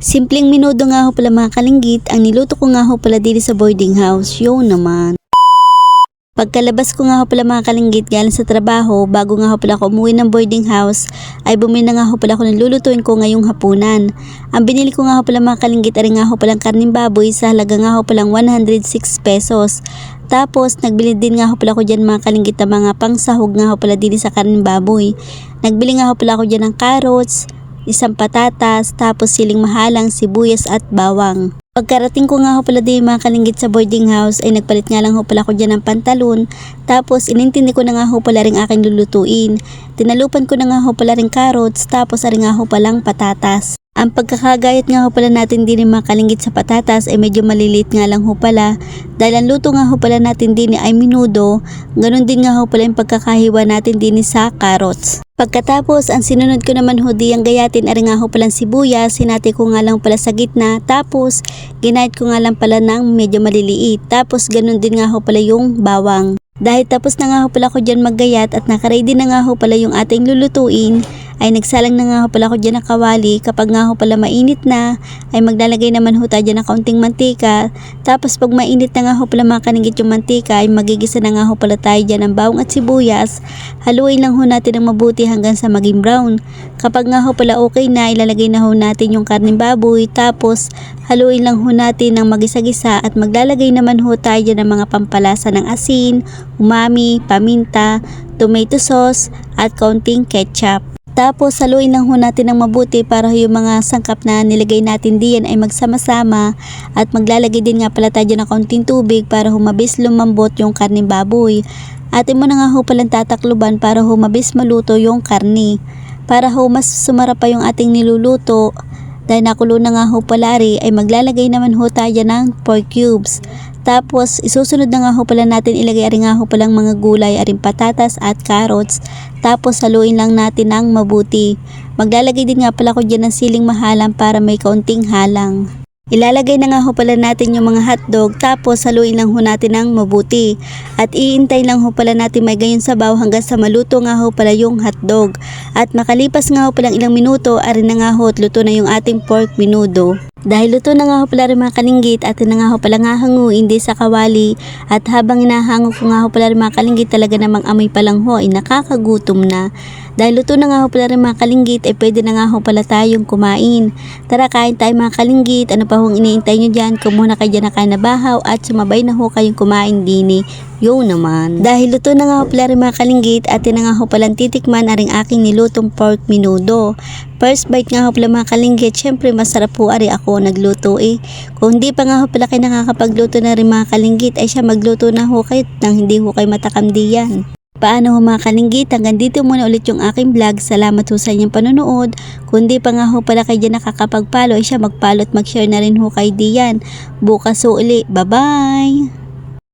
Simpleng minudo nga ho pala mga kalinggit, ang niluto ko nga ho pala dito sa boarding house. Yun naman. Pagkalabas ko nga ho pala mga kalinggit galing sa trabaho, bago nga ho pala ako umuwi ng boarding house, ay bumili na nga ho pala ako ng lulutuin ko ngayong hapunan. Ang binili ko nga ho pala mga kalinggit ay nga ho palang karning baboy sa halaga nga ho palang 106 pesos. Tapos, nagbili din nga ho pala ako dyan mga kalinggit na mga pangsahog nga ho pala din sa karning baboy. Nagbili nga ho pala ako dyan ng carrots, isang patatas, tapos siling mahalang, sibuyas at bawang. Pagkarating ko nga ho pala din mga kalinggit sa boarding house ay nagpalit nga lang ho pala ako dyan ng pantalon tapos inintindi ko na nga ho pala rin aking lulutuin. Tinalupan ko na nga ho pala rin carrots tapos ari nga ho palang patatas. Ang pagkakagayat nga ho pala natin din ng mga kalinggit sa patatas ay medyo maliliit nga lang ho pala dahil ang luto nga ho pala natin din ay minudo, ganun din nga ho pala yung pagkakahiwa natin din sa carrots. Pagkatapos, ang sinunod ko naman ho di ang gayatin ari nga ho palang sibuyas, sinati ko nga lang pala sa gitna, tapos ginayat ko nga lang pala ng medyo maliliit, tapos ganun din nga ho pala yung bawang. Dahil tapos na nga ho pala ko dyan maggayat at nakaready na nga ho pala yung ating lulutuin, ay nagsalang na nga ho pala ko dyan ng kawali. Kapag nga ho pala mainit na, ay maglalagay naman ho tayo dyan ng kaunting mantika. Tapos pag mainit na nga ho pala mga kaningit yung mantika, ay magigisa na nga ho pala tayo dyan ng bawang at sibuyas. Haluin lang ho natin ng mabuti hanggang sa maging brown. Kapag nga ho pala okay na, ilalagay na ho natin yung karning baboy. Tapos haluin lang ho natin ng magisa-gisa at maglalagay naman ho tayo dyan ng mga pampalasa ng asin, umami, paminta, tomato sauce at kaunting ketchup. Tapos haluin lang ho natin ng mabuti para yung mga sangkap na nilagay natin diyan ay magsama-sama at maglalagay din nga pala tayo ng kaunting tubig para humabis lumambot yung karning baboy. Atin mo na nga ho palang tatakluban para humabis maluto yung karni. Para ho mas sumarap pa yung ating niluluto dahil nakulo na nga ho palari ay maglalagay naman ho tayo ng pork cubes. Tapos, isusunod na nga ho pala natin ilagay ari nga ho palang mga gulay, aring patatas at carrots. Tapos, haluin lang natin ng mabuti. Maglalagay din nga pala ko dyan ng siling mahalang para may kaunting halang. Ilalagay na nga ho pala natin yung mga hotdog tapos haluin lang ho natin ng mabuti. At iintay lang ho pala natin may ganyan sabaw hanggang sa maluto nga ho pala yung hotdog. At makalipas nga ho palang ilang minuto, arin na nga ho at luto na yung ating pork minudo. Dahil luto na nga ho pala mga kalinggit at na nga ho pala nga hanguin di sa kawali at habang inahango ko nga ho pala mga kalinggit talaga namang amoy pa lang ho ay nakakagutom na. Dahil luto na nga ho pala mga kalinggit ay pwede na nga ho pala tayong kumain. Tara kain tayo mga kalinggit, ano pa hong iniintay nyo dyan, kumuna kayo dyan na bahaw at sumabay na ho kayong kumain dini. Yo naman. Dahil luto na nga ho pala rin mga kalinggit at na nga ho palang titikman aring aking nilutong pork minudo. First bite nga ho pala mga kalinggit, syempre masarap po ari ako nagluto eh. Kung hindi pa nga ho pala kayo nakakapagluto na rin mga kalinggit ay siya magluto na ho kayo nang hindi ho kayo matakam diyan. Paano ho mga kalinggit, hanggang dito muna ulit yung aking vlog. Salamat ho sa inyong panonood. Kung di pa nga ho pala kayo dyan nakakapagpalo, ay siya magpalo at mag-share na rin ho kayo diyan. Bukas ho uli. Bye-bye!